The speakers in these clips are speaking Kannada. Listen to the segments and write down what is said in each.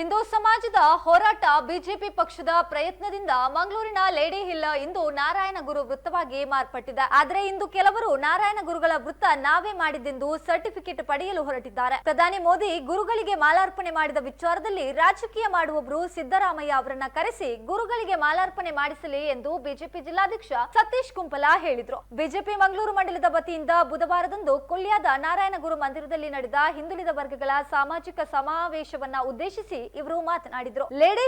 ಹಿಂದೂ ಸಮಾಜದ ಹೋರಾಟ ಬಿಜೆಪಿ ಪಕ್ಷದ ಪ್ರಯತ್ನದಿಂದ ಮಂಗಳೂರಿನ ಲೇಡಿ ಹಿಲ್ ಇಂದು ನಾರಾಯಣ ಗುರು ವೃತ್ತವಾಗಿ ಮಾರ್ಪಟ್ಟಿದೆ. ಆದರೆ ಇಂದು ಕೆಲವರು ನಾರಾಯಣ ಗುರುಗಳ ವೃತ್ತ ನಾವೇ ಮಾಡಿದ್ದೆಂದು ಸರ್ಟಿಫಿಕೇಟ್ ಪಡೆಯಲು ಹೊರಟಿದ್ದಾರೆ. ಪ್ರಧಾನಿ ಮೋದಿ ಗುರುಗಳಿಗೆ ಮಾಲಾರ್ಪಣೆ ಮಾಡಿದ ವಿಚಾರದಲ್ಲಿ ರಾಜಕೀಯ ಮಾಡುವವರು ಸಿದ್ದರಾಮಯ್ಯ ಅವರನ್ನ ಕರೆಸಿ ಗುರುಗಳಿಗೆ ಮಾಲಾರ್ಪಣೆ ಮಾಡಿಸಲಿ ಎಂದು ಬಿಜೆಪಿ ಜಿಲ್ಲಾಧ್ಯಕ್ಷ ಸತೀಶ್ ಕುಂಪಲ ಹೇಳಿದ್ರು. ಬಿಜೆಪಿ ಮಂಗಳೂರು ಮಂಡಲದ ವತಿಯಿಂದ ಬುಧವಾರದಂದು ಕೊಲ್ಯಾದ ನಾರಾಯಣ ಗುರು ಮಂದಿರದಲ್ಲಿ ನಡೆದ ಹಿಂದುಳಿದ ವರ್ಗಗಳ ಸಾಮಾಜಿಕ ಸಮಾವೇಶವನ್ನ ಉದ್ದೇಶಿಸಿ ಇವರು ಮಾತನಾಡಿದ್ರು. ಲೇಡಿ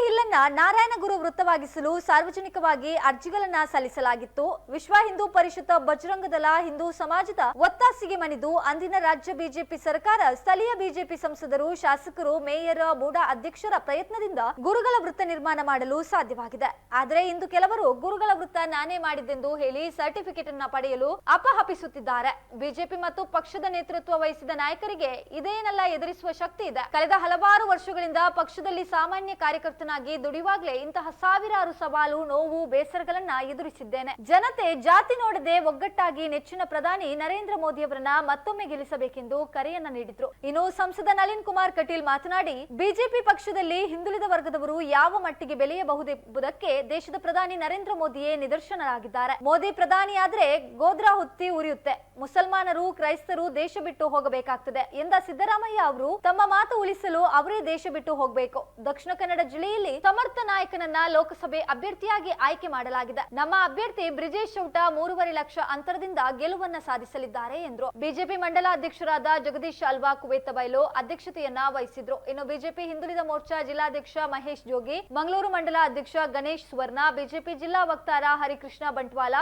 ನಾರಾಯಣ ಗುರು ವೃತ್ತವಾಗಿಸಲು ಸಾರ್ವಜನಿಕವಾಗಿ ಅರ್ಜಿಗಳನ್ನ ಸಲ್ಲಿಸಲಾಗಿತ್ತು. ವಿಶ್ವ ಹಿಂದೂ ಪರಿಷತ್ ಬಜರಂಗದಳ ಹಿಂದೂ ಸಮಾಜದ ಒತ್ತಾಸಿಗೆ ಮಣಿದು ಅಂದಿನ ರಾಜ್ಯ ಬಿಜೆಪಿ ಸರ್ಕಾರ, ಸ್ಥಳೀಯ ಬಿಜೆಪಿ ಸಂಸದರು, ಶಾಸಕರು, ಮೇಯರ್ ಮೂಡ ಅಧ್ಯಕ್ಷರ ಪ್ರಯತ್ನದಿಂದ ಗುರುಗಳ ವೃತ್ತ ನಿರ್ಮಾಣ ಮಾಡಲು ಸಾಧ್ಯವಾಗಿದೆ. ಆದರೆ ಇಂದು ಕೆಲವರು ಗುರುಗಳ ವೃತ್ತ ನಾನೇ ಮಾಡಿದ್ದೆಂದು ಹೇಳಿ ಸರ್ಟಿಫಿಕೇಟ್ ಅನ್ನ ಪಡೆಯಲು ಅಪಹಪಿಸುತ್ತಿದ್ದಾರೆ. ಬಿಜೆಪಿ ಮತ್ತು ಪಕ್ಷದ ನೇತೃತ್ವ ವಹಿಸಿದ ನಾಯಕರಿಗೆ ಇದೇನೆಲ್ಲ ಎದುರಿಸುವ ಶಕ್ತಿ ಇದೆ. ಕಳೆದ ಹಲವಾರು ವರ್ಷಗಳಿಂದ ಪಕ್ಷದಲ್ಲಿ ಸಾಮಾನ್ಯ ಕಾರ್ಯಕರ್ತನಾಗಿ ದುಡಿಯುವಾಗಲೇ ಇಂತಹ ಸಾವಿರಾರು ಸವಾಲು, ನೋವು, ಬೇಸರಗಳನ್ನ ಎದುರಿಸಿದ್ದೇನೆ. ಜನತೆ ಜಾತಿ ನೋಡದೆ ಒಗ್ಗಟ್ಟಾಗಿ ನೆಚ್ಚಿನ ಪ್ರಧಾನಿ ನರೇಂದ್ರ ಮೋದಿ ಅವರನ್ನ ಮತ್ತೊಮ್ಮೆ ಗೆಲ್ಲಿಸಬೇಕೆಂದು ಕರೆಯನ್ನ ನೀಡಿದ್ರು. ಇನ್ನು ಸಂಸದ ನಳಿನ್ ಕುಮಾರ್ ಕಟೀಲ್ ಮಾತನಾಡಿ, ಬಿಜೆಪಿ ಪಕ್ಷದಲ್ಲಿ ಹಿಂದುಳಿದ ವರ್ಗದವರು ಯಾವ ಮಟ್ಟಿಗೆ ಬೆಲೆಯಬಹುದೆಂಬುದಕ್ಕೆ ದೇಶದ ಪ್ರಧಾನಿ ನರೇಂದ್ರ ಮೋದಿಯೇ ನಿದರ್ಶನರಾಗಿದ್ದಾರೆ. ಮೋದಿ ಪ್ರಧಾನಿಯಾದ್ರೆ ಗೋದ್ರಾ ಹುತ್ತಿ ಉರಿಯುತ್ತೆ. ಮುಸಲ್ಮಾನರು, ಕ್ರೈಸ್ತರು ದೇಶ ಬಿಟ್ಟು ಹೋಗಬೇಕಾಗ್ತದೆ. ಎಂದ ಸಿದ್ದರಾಮಯ್ಯ ಅವರು, ತಮ್ಮ ಮಾತು ಉಳಿಸಲು ಅವರೇ ದೇಶ ಬಿಟ್ಟು ಹೋಗಬೇಕು. ದಕ್ಷಿಣ ಕನ್ನಡ ಜಿಲ್ಲೆಯಲ್ಲಿ ಸಮರ್ಥ ನಾಯಕನನ್ನ ಲೋಕಸಭೆ ಅಭ್ಯರ್ಥಿಯಾಗಿ ಆಯ್ಕೆ ಮಾಡಲಾಗಿದೆ. ನಮ್ಮ ಅಭ್ಯರ್ಥಿ ಬ್ರಿಜೇಶ್ ಚೌಟ ಮೂರುವರೆ ಲಕ್ಷ ಅಂತರದಿಂದ ಗೆಲುವನ್ನ ಸಾಧಿಸಲಿದ್ದಾರೆ ಎಂದರು. ಬಿಜೆಪಿ ಮಂಡಲ ಅಧ್ಯಕ್ಷರಾದ ಜಗದೀಶ್ ಅಲ್ವಾ ಕುವೇತ ಬೈಲು ಅಧ್ಯಕ್ಷತೆಯನ್ನ ವಹಿಸಿದ್ರು. ಇನ್ನು ಬಿಜೆಪಿ ಹಿಂದುಳಿದ ಮೋರ್ಚಾ ಜಿಲ್ಲಾಧ್ಯಕ್ಷ ಮಹೇಶ್ ಜೋಗಿ, ಮಂಗಳೂರು ಮಂಡಲ ಅಧ್ಯಕ್ಷ ಗಣೇಶ್ ಸುವರ್ಣ, ಬಿಜೆಪಿ ಜಿಲ್ಲಾ ವಕ್ತಾರ ಹರಿಕೃಷ್ಣ ಬಂಟ್ವಾಲ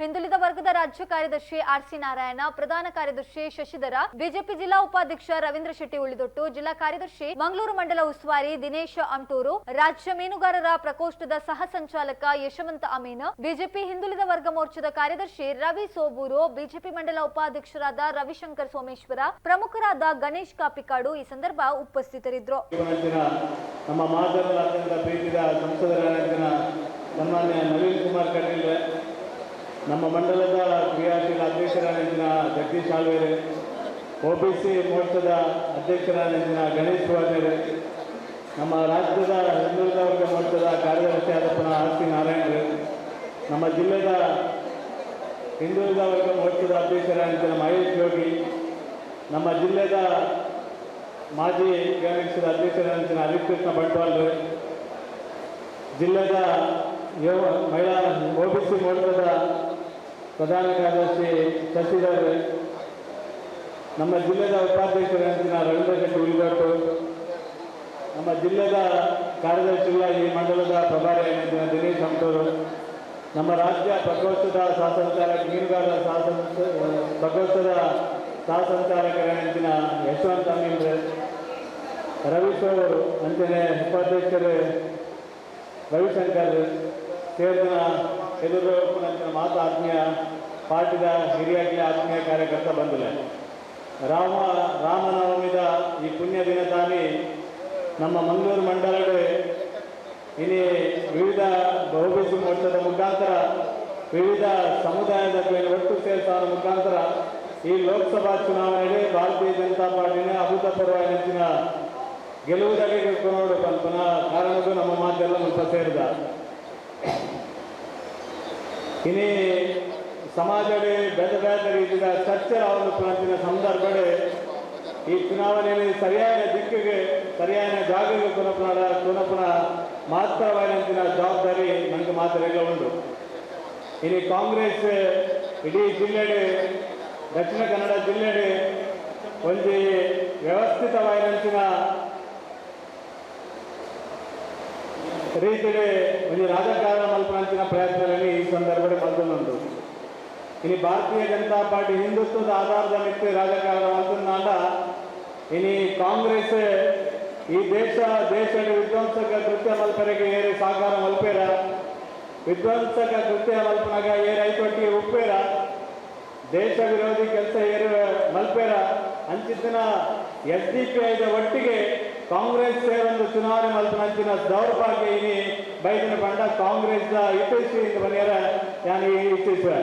ಹಿಂದುಳಿದ ವರ್ಗದ ರಾಜ್ಯ ಕಾರ್ಯದರ್ಶಿ ಆರ್ ಸಿ ನಾರಾಯಣ, ಪ್ರಧಾನ ಕಾರ್ಯದರ್ಶಿ ಶಶಿಧರ, ಬಿಜೆಪಿ ಜಿಲ್ಲಾ ಉಪಾಧ್ಯಕ್ಷ ರವೀಂದ್ರ ಶೆಟ್ಟಿ ಉಳಿದೊಟ್ಟು ಜಿಲ್ಲಾ ಕಾರ್ಯದರ್ಶಿ ಮಂಗಳೂರು ಮಂಡಲ ಉಸ್ತುವಾರಿ ದಿನೇಶ್ ಅಂಟೂರು ರಾಜ್ಯ ಮೀನುಗಾರರ ಪ್ರಕೋಷ್ಠದ ಸಹ ಸಂಚಾಲಕ ಯಶವಂತ ಅಮೀನ್, ಬಿಜೆಪಿ ಹಿಂದುಳಿದ ವರ್ಗ ಮೋರ್ಚಾದ ಕಾರ್ಯದರ್ಶಿ ರವಿ ಸೋಬೂರು, ಬಿಜೆಪಿ ಮಂಡಲ ಉಪಾಧ್ಯಕ್ಷರಾದ ರವಿಶಂಕರ್ ಸೋಮೇಶ್ವರ, ಪ್ರಮುಖರಾದ ಗಣೇಶ್ ಕಾಪಿಕಾಡು ಈ ಸಂದರ್ಭ ಉಪಸ್ಥಿತರಿದ್ದರು. ನಮ್ಮ ಸನ್ಮಾನ್ಯ ನವೀನ್ ಕುಮಾರ್ ಕಟೀಲ್ ನಮ್ಮ ಮಂಡಲದ ಕ್ರಿಯಾಶೀಲ ಅಧ್ಯಕ್ಷರಾಗಿನ ಜಗದೀಶ್ ಆಳ್ವೇರೆ ಒ ಬಿ ಸಿ ಮೋರ್ಚಾದ ಅಧ್ಯಕ್ಷರಾಗಿನ ಗಣೇಶ್ ವಾಜೇರೆ, ನಮ್ಮ ರಾಜ್ಯದ ಹಿಂದುಳಿದ ವರ್ಗ ಮೋರ್ಚಾದ ಕಾರ್ಯದರ್ಶಿಯಾದ ಪುನಃ ಆರ್ ಸಿ ನಮ್ಮ ಜಿಲ್ಲೆಯ ಹಿಂದುಳಿದ ವರ್ಗ ಮೋರ್ಚಾದ ಅಧ್ಯಕ್ಷರಾಗಿನ ಮಹೇಶ್ ಯೋಗಿ ನಮ್ಮ ಜಿಲ್ಲೆಯ ಮಾಜಿ ಗಣೇಶದ ಅಧ್ಯಕ್ಷರಾಗಿನ ಹರಿಕೃಷ್ಣ ಬಂಟ್ವಾಲ್ ಜಿಲ್ಲೆಯ ಮಹಿಳಾ ಒ ಬಿ ಸಿ ಮೋರ್ಚಾದ ಪ್ರಧಾನ ಕಾರ್ಯದರ್ಶಿ ಶಶಿಧರ್ ನಮ್ಮ ಜಿಲ್ಲೆಯ ಉಪಾಧ್ಯಕ್ಷರಂತಿನ ರವೀಂದ್ರ ಶೆಟ್ಟಿ ಉಳಿದಟ್ಟು ನಮ್ಮ ಜಿಲ್ಲೆಯ ಕಾರ್ಯದರ್ಶಿಗಳಾಗಿ ಮಂಡಲದ ಪ್ರಭಾರಿಯಾಗಿದ್ದ ದಿನೇಶ್ ಹಂಟೂರು ನಮ್ಮ ರಾಜ್ಯ ಪ್ರಕೋಷ್ಠದ ಸಹಸಂಚಾಲಕ ಮೀನುಗಾರರ ಸಹಸಂ ಪ್ರಕೋಷ್ಠದ ಸಹಸಂಚಾಲಕರಾಗಿದ್ದ ಯಶವಂತ ಅಮೀನ್ರೆ ರವೀಶ್ ಅಂಚನೆ ಉಪಾಧ್ಯಕ್ಷರು, ರವಿಶಂಕರ್, ಸೇರಿದ ನಂತರ ಮಾತು ಆತ್ಮೀಯ ಪಾರ್ಟಿದ ಹಿರಿಯಾಗಿ ಆತ್ಮೀಯ ಕಾರ್ಯಕರ್ತ ಬಂದಿಲ್ಲ. ರಾಮ, ರಾಮನವಮಿದ ಈ ಪುಣ್ಯ ದಿನ ತಾನಿ ನಮ್ಮ ಮಂಗಳೂರು ಮಂಡಲಗಳು ಇಲ್ಲಿ ವಿವಿಧ ಬಹುಬೀಸು ಮೋರ್ಚಾದ ಮುಖಾಂತರ, ವಿವಿಧ ಸಮುದಾಯದ ಮೇಲೆ ಒಟ್ಟು ಸೇರಿಸುವ ಮುಖಾಂತರ ಈ ಲೋಕಸಭಾ ಚುನಾವಣೆಗೆ ಭಾರತೀಯ ಜನತಾ ಪಾರ್ಟಿನ ಅಭೂತಪೂರ್ವ ಗೆಲುವುದಾಗಿ ಗೆಲ್ಕೊಂಡು ಪುನಃ ಕಾರಣಕ್ಕೂ ನಮ್ಮ ಮಾತೆಲ್ಲ ಮುಲ್ಪ ಸೇರಿದ. ಇನಿ ಸಮಾಜದಲ್ಲಿ ಬೇದ ಬೇದ ರೀತಿಯ ಚರ್ಚೆ ಒಂದು ಪ್ರಾಂತಿನ ಸಂದರ್ಭಡೆ ಈ ಚುನಾವಣೆಯಲ್ಲಿ ಸರಿಯಾದ ದಿಕ್ಕಿಗೆ, ಸರಿಯಾದ ಜಾಗಕ್ಕೆ ಪುನಃ ಪುನಃ ಮಹತ್ತರವಾದಂತಿನ ಜವಾಬ್ದಾರಿ ನನಗೆ ಮಾತ್ರ ಉಂಟು. ಇಲ್ಲಿ ಕಾಂಗ್ರೆಸ್ ಇಡೀ ಜಿಲ್ಲೆಡೆ ದಕ್ಷಿಣ ಕನ್ನಡ ಜಿಲ್ಲೆಡೆ ಒಂದು ವ್ಯವಸ್ಥಿತವಾದಂತಿನ ರೀತಿಗೆ ಒಂದು ರಾಜಕಾರಣ ಮಲ್ಪಂಚಿನ ಪ್ರಯತ್ನದಲ್ಲಿ ಈ ಸಂದರ್ಭದಲ್ಲಿ ಪಾಲ್ಗೊಂಡು ಇನಿ ಭಾರತೀಯ ಜನತಾ ಪಾರ್ಟಿ ಹಿಂದುತ್ವದ ಆಧಾರದ ಮೇಲೆ ರಾಜಕಾರಣ ಮಲ್ಪಂದ ಇನಿ ಕಾಂಗ್ರೆಸ್ ಈ ದೇಶ ದೇಶದ ವಿಧ್ವಂಸಕ ಕೃತ್ಯ ಮಲ್ಪನೆಗೆ ಏರಿ ಸಾಕಾರ ಮಲ್ಪೇರ ವಿಧ್ವಂಸಕ ಕೃತ್ಯ ಮಲ್ಪನಾಗ ಏರಿ ಐತೊಟ್ಟಿಗೆ ಉಪ್ಪೇರ ದೇಶ ವಿರೋಧಿ ಕೆಲಸ ಏರು ಮಲ್ಪೇರ ಅಂಚಿತ್ತಿನ ಎಸ್ ಡಿ ಪಿ ಐದ ಒಟ್ಟಿಗೆ ಕಾಂಗ್ರೆಸ್ ಸೇರೊಂದು ಚುನಾವಣೆ ಮಲ್ಪನಂಚಿನ ದೌರ್ಭಾಗ್ಯ ಇನಿ ಬೈದಿನ ಬಂಡ ಕಾಂಗ್ರೆಸ್ ಇತ್ತೀಚೆಗೆ ಬನ್ನಿಯರ ನಾನು ಇತ್ತೀಚೆ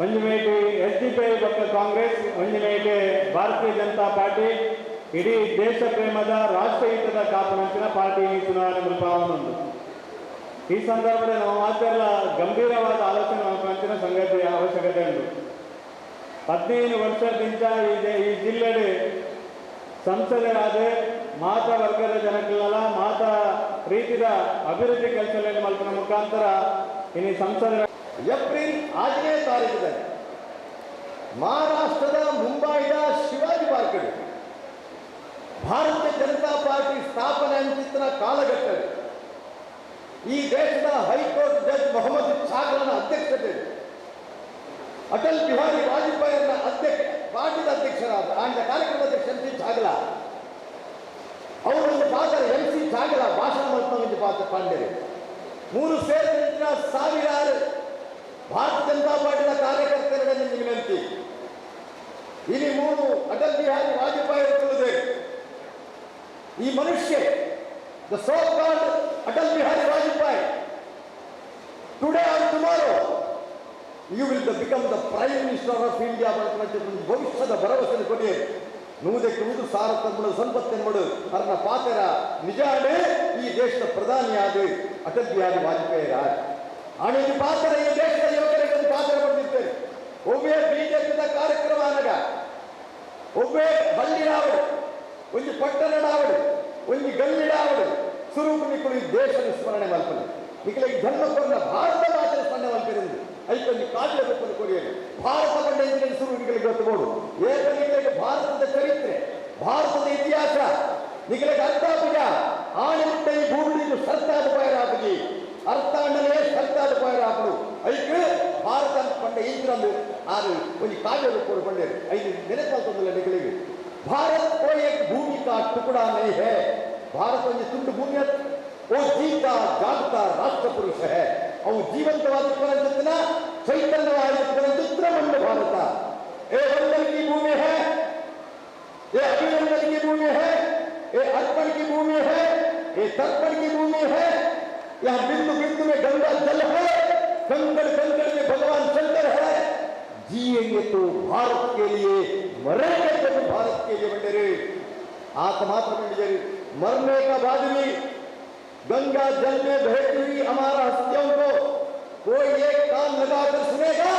ಒಂದು ಮೇಟಿ ಎಸ್ ಡಿ ಪಿ ಪಕ್ಕ ಕಾಂಗ್ರೆಸ್ ಒಂದು ಭಾರತೀಯ ಜನತಾ ಪಾರ್ಟಿ, ಇಡೀ ದೇಶ ಪ್ರೇಮದ ರಾಷ್ಟ್ರ ಹಿತದ ಪಾರ್ಟಿ ಈ ಚುನಾವಣೆ ಮುಲ್ಪಾವನೊಂದು ಈ ಸಂದರ್ಭದಲ್ಲಿ ನಾವು ಮಾತೆಲ್ಲ ಗಂಭೀರವಾದ ಆಲೋಚನೆ ಮಲ್ಪಂಚಿನ ಸಂಗತಿ, ಅವಶ್ಯಕತೆ ಉಂಟು. ಹದಿನೈದು ವರ್ಷದಿಂದ ಈ ಈ ಜಿಲ್ಲೆಡೆ ಸಂಸದರಾದ ಮಾತ ವರ್ಗದ ಜನಕ್ಕೆಲ್ಲ ಮಾತ ರೀತಿಯ ಅಭಿವೃದ್ಧಿ ಕೆಲಸಗಳನ್ನು ಮಲ್ಪನ ಮುಖಾಂತರ ಇನ್ನು ಸಂಸದ ಏಪ್ರಿಲ್ ಆರನೇ ತಾರೀಕಿನಲ್ಲಿ ಮಹಾರಾಷ್ಟ್ರದ ಮುಂಬೈನ ಶಿವಾಜಿ ಪಾರ್ಕ್ ಭಾರತೀಯ ಜನತಾ ಪಾರ್ಟಿ ಸ್ಥಾಪನೆ ಅಂತಿತ್ತಿನ ಕಾಲಘಟ್ಟ ಈ ದೇಶದ ಹೈಕೋರ್ಟ್ ಜಡ್ಜ್ ಮೊಹಮ್ಮದ್ ಸಾಗರನ ಅಧ್ಯಕ್ಷತೆ ಅಟಲ್ ಬಿಹಾರಿ ವಾಜಪೇಯಿಯನ್ನ ಅಧ್ಯಕ್ಷ, ಪಾರ್ಟಿದ ಅಧ್ಯಕ್ಷರಾದ ಆಂಡ ಕಾರ್ಯಕ್ರಮದ ಅಧ್ಯಕ್ಷ ಎಂ ಸಿ ಚಾಗಲ ಅವರೊಂದು ಪಾತ್ರ ಎಂ ಸಿ ಚಾಗಲ ಭಾಷಣ ಮಾಡ್ತಾ ಪಾಂಡ್ಯರು ಮೂರು ಸೇರಿದ ಸಾವಿರಾರು ಭಾರತ ಜನತಾ ಪಾರ್ಟಿಯ ಕಾರ್ಯಕರ್ತರುಗಳ ವಿನಂತಿ. ಇಲ್ಲಿ ಮೂರು ಅಟಲ್ ಬಿಹಾರಿ ವಾಜಪೇಯಿ ಇರುತ್ತದೆ ಈ ಮನುಷ್ಯ the so called Atal Bihari Vajpayee today or tomorrow you will the become the prime minister of India ಭವಿಷ್ಯದ ಭರವಸೆ ಕೊಡಿ. ನೂದಕ್ಕೆ ನೂದು ಸಾರ ತಮ್ಮಳು ಮಾಡು ಅರ್ನ ಪಾತ್ರ ನಿಜಾನೇ ಈ ದೇಶದ ಪ್ರಧಾನಿಯಾದ ಅಟಲ್ ಬಿಹಾರಿ ವಾಜಪೇಯಿ ರಾಜ್. ಆಮೇಲೆ ಪಾತ್ರ, ಈ ದೇಶದ ಯುವಕರಿಗೆ ಒಂದು ಪಾತ್ರ ಬಂದಿದ್ದೇನೆ ಒಬ್ಬೇ ಬಿಜೆಪಿದ ಕಾರ್ಯಕ್ರಮ ಅನಗ ಒಬ್ಬೇ ಹಳ್ಳಿನಾವಡು ಒಂದು ಪಟ್ಟಣನಾವಡು ಒಂದು ಗಲ್ಲಿನಾವಡು ಸ್ವರೂಪ ನಿಕ್ಕಳು ಈ ದೇಶದ ಸ್ಮರಣೆ ಮಲ್ಪನೆ ನಿಖಲಿಗೆ ಈ ಕೊಟ್ಟ ಭಾರತ ಮಾತ್ರ ಸ್ಮರಣೆ ಮಲ್ಪೆಂದು ಐದರಲ್ಲಿ ಕಾಲಿಡಬೇಕು ಕೊಡಿಯಲ್ಲಿ ಭಾರತ ಕಂಡ ಇಂದಿನ ಸುರುವಿಗಳಿಗೆ ಇವತ್ತು ನೋಡು. ಭಾರತದ ಚರಿತ್ರೆ, ಭಾರತದ ಇತಿಹಾಸ ನಿಗಳಿಗೆ ಅರ್ಥ ಆಗುಗ ಆಣೆ ಈ ಭೂಮಿ ಸರ್ತಾದ ಪಯರಾಗಿ ಅರ್ಥ ಅಣ್ಣನೇ ಸರ್ತಾದ ಪಯರಾಗಲು ಐದು ಭಾರತ ಕಂಡ ಇಂದ್ರಂದು ಆರು ಒಂದು ಕಾಜಿ ಕೊಡು ಬಂಡೆ ಐದು ನೆನಪಾಗ್ತದಲ್ಲ ನಿಗಳಿಗೆ ಭಾರತ ಕೋಯಕ್ ಭೂಮಿ ಕಾ ಟುಕಡ ಭಾರತ ಒಂದು ತುಂಡು ಭೂಮಿಯ ಓ ಜೀತ ಜಾಗತ ರಾಷ್ಟ್ರ ರಾಷ್ಟ್ರಪುರುಷ ಹೇ. ಅವು ಜೀವಂತವಾದ ಚೈತನ್ಯವಾದ ರುದ್ರಮಂಡ ಭಾರತ ಏ ವಂದನ की भूमि है ये अभिनंदन की भूमि है ये अर्पण की भूमि है ये तर्पण की भूमि है यहाँ बिंदु बिंदु में गंगा जल है कंकड़ कंकड़ में भगवान शंकर है जिएंगे तो भारत के लिए मरेंगे तो भी भारत के लिए बंडेरे आत मात्र बंडेरे मरने का बाद भी गंगा जल में बहती हुई हमारा हस्तियों को कोई एक कान लगाकर सुनेगा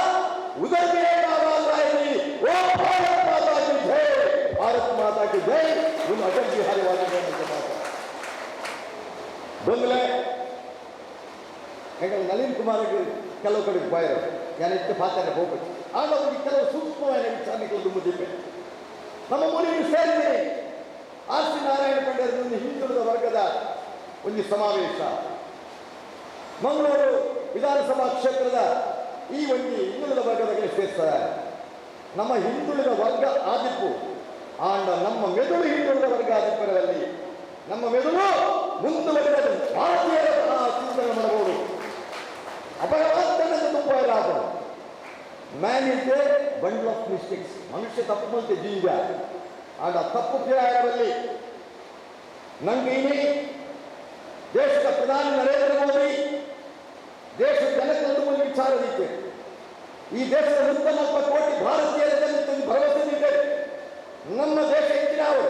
उधर भी एक आवाज आएगी ओ भारत माता की जय भारत माता की जय उन अटल बिहारी वाजपेयी के पास ಬಂದ್ಲೆ ಯಾಕಂದ್ರೆ ನಳಿನ್ ಕುಮಾರ್ಗೆ ಕೆಲವು ಕಡೆಗೆ ಬಾಯರು ನಾನು ಎಷ್ಟು ಪಾತ್ರ ಹೋಗ್ಬೇಕು ಆಗ ಅವ್ರಿಗೆ ಕೆಲವು ಸೂಕ್ಷ್ಮವಾದ ವಿಚಾರಗಳು ಮುದ್ದಿವೆ ನಮ್ಮ ಮೂಲಿಗೆ ಸೇರಿದೆ ಆರ್ ಸಿ ನಾರಾಯಣ ಪಂಡಿತರ ಒಂದು ಹಿಂದುಳಿದ ವರ್ಗದ ಒಂದು ಸಮಾವೇಶ. ಮಂಗಳೂರು ವಿಧಾನಸಭಾ ಕ್ಷೇತ್ರದ ಈ ಒಂದು ಹಿಂದುಳಿದ ವರ್ಗದ ಸೇರ್ತಾರೆ ನಮ್ಮ ಹಿಂದುಳಿದ ವರ್ಗ ಆದಿಪ್ಪು ಆಂಡ ನಮ್ಮ ಮೆದುಳು ಹಿಂದುಳಿದ ವರ್ಗ ಆದಿಪ್ಪರಲ್ಲಿ ನಮ್ಮ ಮೆದುಳು ಮುಂದುವರೆದ ಭಾರತೀಯರ ಚಿಂತನೆ ಮಾಡಬಹುದು. ಅಪಘಾತ ತುಂಬ man is a bundle of mistakes, ಮನುಷ್ಯ ತಪ್ಪು ಮತ್ತೆ ಜೀವ. ಆಗ ತಪ್ಪು ಪ್ರಯಾಣದಲ್ಲಿ ನಂಗೆ ದೇಶದ ಪ್ರಧಾನಿ ನರೇಂದ್ರ ಮೋದಿ ದೇಶದ ಜನಕ್ಕೆ ಒಂದು ವಿಚಾರ ನೀತೆ ಈ ದೇಶದ ನೂರ ನಲವತ್ತು ಕೋಟಿ ಭಾರತೀಯರ ಜನತೆ ಭರವಸೆ ನೀಡಿದೆ. ನಮ್ಮ ದೇಶ ಹೆಚ್ಚಿನವರು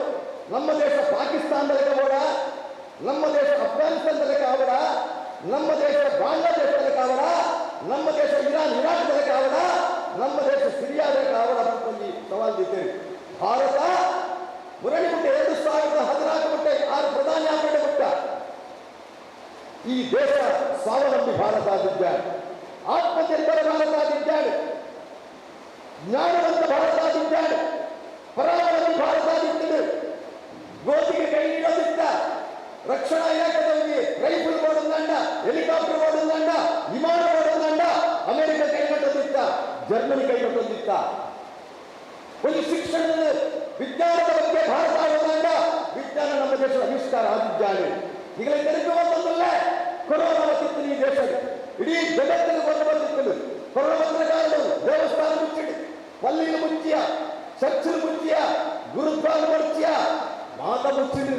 ನಮ್ಮ ದೇಶ ಪಾಕಿಸ್ತಾನದಲ್ಲಿ ಕಾವಡ ನಮ್ಮ ದೇಶ ಅಫ್ಘಾನಿಸ್ತಾನದಲ್ಲಿ ಕಾವಡ ನಮ್ಮ ದೇಶ ಬಾಂಗ್ಲಾದೇಶದಲ್ಲಿ ಕಾವಡ ನಮ್ಮ ದೇಶ ಇರಾನ್, ಇರಾಕ್ದಲ್ಲಿ ಕಾವಡ ನಮ್ಮ ದೇಶ ಸಿರಿಯಾದ ಕಾವಡ ಅಂತ ಸವಾಲು ಇದ್ದೇವೆ ಭಾರತ ಮುರಳಿ ಮುಟ್ಟೆ ಎರಡು ಸಾವಿರದ ಹದಿನಾಲ್ಕು ಬಿಟ್ಟೆ ಆರು ಪ್ರಧಾನಿ ಆಗ್ಬಿಟ್ಟೆ. ಮುಟ್ಟ ಈ ದೇಶ ಸ್ವಾವಲಂಬಿ ಭಾರತ ಆಗಿದ್ದಾಳೆ ಆತ್ಮನಿರ್ಭರ ಭಾರತ ಆಗಿದ್ದಾಳೆ ಜ್ಞಾನವಂತ ಭಾರತ ಆಗಿದ್ದಾಳೆ ಪರಾವಲಂಬಿ ಭಾರತ ಆಗಿದ್ದೇವೆ ಗೋಧಿಗೆ ಕೈ ನೀಡೋದಿತ್ತ ರಕ್ಷಣಾ ಇಲಾಖೆದವರಿಗೆ ರೈಫಲ್ ಓಡುದಂಡ ಹೆಲಿಕಾಪ್ಟರ್ ಓಡುದಂಡ ವಿಮಾನ ಓಡುದಂಡ ಅಮೆರಿಕ ಕೈಗೊಳ್ಳೋದಿತ್ತ ಜರ್ಮನಿ ಕೈಗೊಳ್ಳೋದಿತ್ತ ಒಂದು ಶಿಕ್ಷಣದ ವಿಜ್ಞಾನದ ಬಗ್ಗೆ ಭಾರತ ಓದಂಡ ವಿಜ್ಞಾನ ನಮ್ಮ ದೇಶದ ಆವಿಷ್ಕಾರ ಆಗಿದ್ದಾನೆ. ಈಗಲೇ ನೆನಪುವಂತಲ್ಲ ಕೊರೋನಾವತಿತ್ತು ಈ ದೇಶ ಇಡೀ ಜಗತ್ತಿಗೆ ಬಂದು ಬಂದಿತ್ತು ಕೊರೋನಾಕಾರರು ದೇವಸ್ಥಾನ ಮುಚ್ಚಿಡಿ ಪಲ್ಲಿನ ಮುಚ್ಚಿಯ ಚರ್ಚಿನ ಮುಚ್ಚಿಯ ಗುರುದ್ವಾರ ಮುಚ್ಚಿಯ ಮಾತ ಮುಚ್ಚಿಡಿ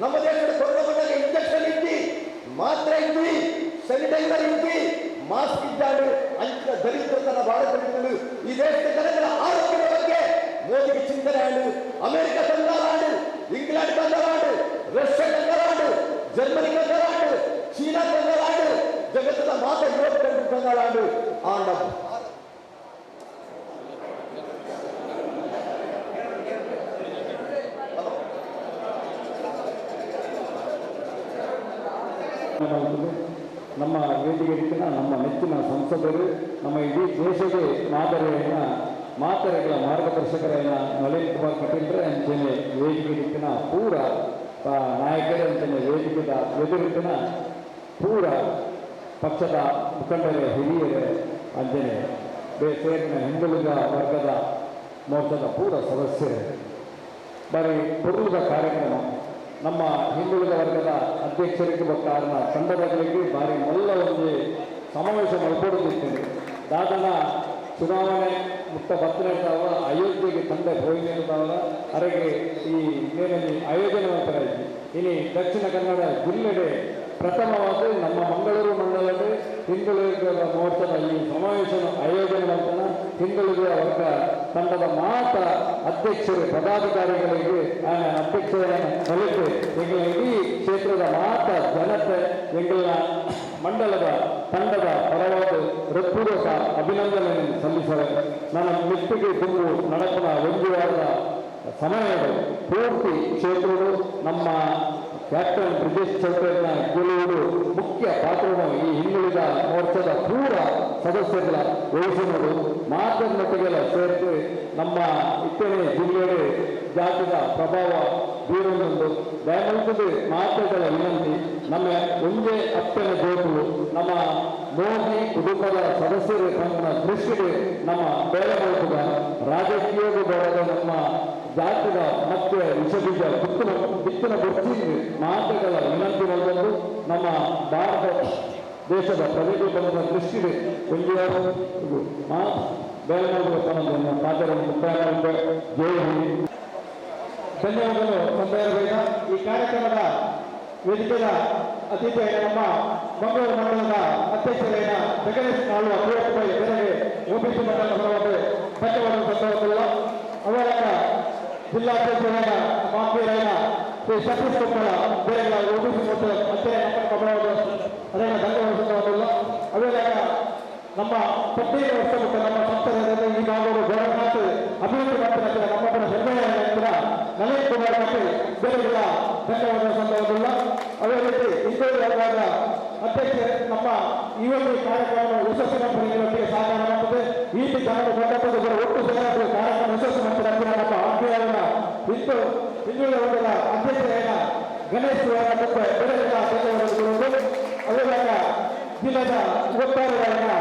ನಮ್ಮ ದೇಶದ ಕೊರೋನಾ ಬಂದಾಗ ಇಂಜೆಕ್ಷನ್ ಇದ್ದಿ ಮಾತ್ರೆ ಇದ್ದಿ ಸ್ಯಾನಿಟೈಸರ್ ಇದ್ದಿ ಮಾಸ್ಕ್ ಇದ್ದಾಳೆ ಅಂಚಿನ ದರಿದ್ರತನ ಭಾರತ ಈ ದೇಶದ ಜನಗಳ ಆರೋಗ್ಯದ ಬಗ್ಗೆ ಮೋದಿಗೆ ಚಿಂತನೆ ಆಡು ಅಮೆರಿಕ ತಂದಾಡು ಇಂಗ್ಲೆಂಡ್ ತಂದಾಡು ನಮ್ಮ ವೇದಿಕೆಗಿಂತ ನಮ್ಮ ನೆಚ್ಚಿನ ಸಂಸದರು, ನಮ್ಮ ಇಡೀ ದೇಶದ ಮಾದರಿಯನ್ನು, ಮಾತರೆಗಳ ಮಾರ್ಗದರ್ಶಕರನ್ನ ನಳಿನ್ ಕುಮಾರ್ ಕಟೀಲ್ರೆ ಅಂಚನೆ ಪೂರ ನಾಯಕರೇ ಅಂಚನೆ ವೇದಿಕೆದ ಎದುರಿನ ಪೂರ ಪಕ್ಷದ ಮುಖಂಡರೇ, ಹಿರಿಯರೇ ಅಂಜನೆ ಸೇರಿನ ಹಿಂದುಳಿದ ವರ್ಗದ ಮೋರ್ಚಾದ ಪೂರ ಸದಸ್ಯರೇ. ಬರೀ ಪೂರ್ವದ ಕಾರ್ಯಕ್ರಮ. ನಮ್ಮ ಹಿಂದುಳಿದ ವರ್ಗದ ಅಧ್ಯಕ್ಷರಿಗೆ ಬ ಕಾರಣ ತಂಡದಗಳಿಗೆ ಭಾರಿ ಮೊದಲ ಒಂದು ಸಮಾವೇಶ ಮಾಡಿಕೊಡುತ್ತಿದ್ದೇನೆ. ದಾದನ ಚುನಾವಣೆ ಮುಕ್ತ ಬತ್ತನೇತಾವ ಅಯೋಧ್ಯೆಗೆ ತಂಡ ಹೋಗಿದ್ದಾವರ ಅರೆಗೆ ಈ ಮೇನಲ್ಲಿ ಆಯೋಜನೆ ಮಾಡ್ತಾರೆ ಇನಿ ದಕ್ಷಿಣ ಕನ್ನಡ ಜಿಲ್ಲೆಡೆ ಪ್ರಥಮವಾದ ನಮ್ಮ ಮಂಗಳೂರು ಮಂಡಲದ ಹಿಂದುಳಿದ ಮಹೋತ್ಸವ ಈ ಸಮಾವೇಶ ಆಯೋಜನೆ ಮಾಡ್ತಾನೆ. ಹಿಂದುಳಿದ ವರ್ಗ ತಂಡದ ಮಾತ್ರ ಅಧ್ಯಕ್ಷರು, ಪದಾಧಿಕಾರಿಗಳಿಗೆ ಅಧ್ಯಕ್ಷರನ್ನು ಕಲಿತು ಎಂಗಳ ಇಡೀ ಕ್ಷೇತ್ರದ ಮಾತ್ರ ಜನತೆ ಎಂಗಳ ಮಂಡಲದ ತಂಡದ ಪರವಾದ ಹೃತ್ಪೂರ್ವಕ ಅಭಿನಂದನೆಯನ್ನು ಸಲ್ಲಿಸಲು ನನ್ನ ಮೆಟ್ಟಿಗೆ ತುಂಬು ನಡಪನ ಒಂದು ವಾರದ ಸಮಯಗಳು ಪೂರ್ತಿ ಕ್ಷೇತ್ರಗಳು, ನಮ್ಮ ಕ್ಯಾಪ್ಟನ್ ಬ್ರಿಟಿಷ್ ಚೌಟರ್ನ ಗೆಲುವುದು ಮುಖ್ಯ ಪಾತ್ರವನ್ನು ಈ ಹಿಂದುಳಿದ ಮೋರ್ಚಾದ ಪೂರ ಸದಸ್ಯರ ವಹಿಸಿರುವುದು ಮಾತನ್ನೊಟ್ಟಿಗೆಲ್ಲ ಸೇರಿಸಿ ನಮ್ಮ ಇತರೆ ಜಿಲ್ಲೆಯಲ್ಲಿ ಜಾತಿಯ ಪ್ರಭಾವ ಬೀರುವುದೊಂದು ದಯಮಂತದ ಮಾತುಗಳ ವಿನಂತಿ, ನಮ್ಮ ಒಂದೇ ಅಪ್ಪನ ಜೋತು ನಮ್ಮ ಮೋದಿ ಕುಟುಂಬದ ಸದಸ್ಯರು ತಮ್ಮ ದೃಷ್ಟಿಗೆ ನಮ್ಮ ಬೇರೆ ಬಳಸಿದ ರಾಜಕೀಯದ ಬೇಡದ ನಮ್ಮ ಜಾತಿಯ ಮತ್ತೆ ವಿಷಬೀಜ ಬಿತ್ತನ ಬಿತ್ತನ ಗೊತ್ತಿದ್ದು ಮಾತುಗಳ ವಿನಂತಿ ನಮ್ಮ ಭಾರತ ದೇಶದ ಪ್ರಗತಿ ಬಂದ ದೃಷ್ಟಿಗೆ ಮಾತು ಬೇರೆ ಮಾಡಬೇಕು ಅನ್ನೋದನ್ನು ಮಾತನ್ನು ಮುಕ್ತಾಯ ಜೈ ಧನ್ಯವಾದಗಳು ಸಂದರ್ಭ ಈ ಕಾರ್ಯಕ್ರಮದ ವೇದಿಕೆಯ ಅತಿಥಿಯ ನಮ್ಮ ಮಂಗಳೂರು ಮಂಡಲದ ಅಧ್ಯಕ್ಷರಾದ ಜಗದೀಶ್ ಆಳುವ ಅಭಿವೃದ್ಧಿ ಬೇರೆಗೆ ಓಬಿಸಿ ಮಂಡಲ ಪರವಾಗಿ ಧನ್ಯವಾದ ಸಂದರ್ಭಗಳು ಅವರ ಜಿಲ್ಲಾಧ್ಯಕ್ಷರಾದ ಮಾಂಬೀರಾಯ ಕುಮಾರ ಬೇರೆಗಳ ಓಬಿಸಿ ಮತ್ತು ಮತ್ತೆ ನಮ್ಮ ಕಮಲವಾದ ಧನ್ಯವಾದ ಸಂದರ್ಭಗಳು ಅವೇದಾಗ ನಮ್ಮ ಪ್ರತ್ಯೇಕ ವರ್ಷ ಮತ್ತು ನಮ್ಮ ಸಂಸ್ಥೆಗಳಲ್ಲಿ ಈ ಭಾಗಗಳು ಗೋರಖನಾಥ್ ಅಭಿವೃದ್ಧಿ ಮಾಡ್ತಿದ್ದಾರೆ ನಮ್ಮ ಪರ ಹೆಮ್ಮೆಯ ನಾಯಕರ ನಳಿನ್ ಕುಮಾರ್ ಕಟೀಲ್ ಬೇರೆಗಳ ಅದೇ ರೀತಿ ಹಿಂದುಳಿದ ವರ್ಗದ ಅಧ್ಯಕ್ಷ ನಮ್ಮ ಈ ಒಂದು ಕಾರ್ಯಕ್ರಮವನ್ನು ಯಶಸ್ವಿನ ಪಡೆಯುವುದಕ್ಕೆ ಸಹಕಾರ ಮಾಡುತ್ತದೆ ಈ ಜನರು ಒಟ್ಟು ಸೇರಿ ಕಾರ್ಯಕ್ರಮ ಯಶಸ್ಸು ಮಾಡ್ತಾರೆ ನಮ್ಮ ಆಜ್ಞೆಯನ್ನ ಹಿಂದೂ ಹಿಂದುಳಿದ ವರ್ಗದ ಅಧ್ಯಕ್ಷರಾದ ಗಣೇಶ್ ಅವರ ಮತ್ತು ಬೇರೆಗಳ ಧನ್ಯವಾದಗಳು ಅದೇವಾಗ ಜಿಲ್ಲೆಯ ಒಟ್ಟಾರೆಗಳನ್ನ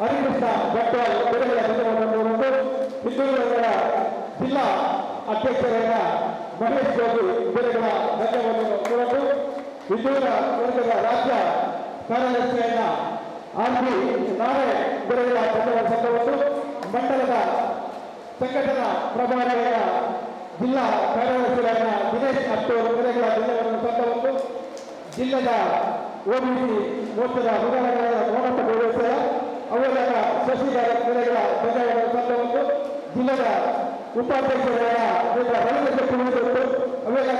ಹರಿಕೃಷ್ಣ ಬಂಟ್ವಾಲ್ ಬೆಳೆಗಳ ಧನ್ಯವಾದಗಳು ಹಿಂದುಳಿದವರ ಜಿಲ್ಲಾ ಅಧ್ಯಕ್ಷರಾದ ಮಹೇಶ್ ಗೋಪಿ ಬೆಳೆಗಳ ಧನ್ಯವಾದಗಳು ಹಿಂದುಳಿದ ವರ್ಗದ ರಾಜ್ಯ ಕಾರ್ಯದರ್ಶಿಯಾದ ಆರ್ ಬಿ ನಾರಾಯಣ್ ಬೆಳೆಗಳ ಧನ್ಯವಾದ ಸಂಘವನ್ನು ಮಂಡಲದ ಸಂಘಟನಾ ಪ್ರಭಾರಿಯಾದ ಜಿಲ್ಲಾ ಕಾರ್ಯದರ್ಶಿಯಾದ ದಿನೇಶ್ ಅಟ್ಟೂರು ಬೆಳೆಗಳ ಧನ್ಯವಾದ ಸಂಘವನ್ನು ಜಿಲ್ಲೆಯ ಓಬಿಸಿ ಮೋರ್ಚಾದ ವಿಧಾನಗಳ ಮೋಹನ ಗೌರವಿಸಲ ಅವರ ಶಶಿಧರ ಬೆಳೆಗಳ ಧನ್ಯವಾದ ಸಂಘವನ್ನು ಜಿಲ್ಲೆಯ ಉಪಾಧ್ಯಕ್ಷರಾದ ಅವೆಲ್ಲ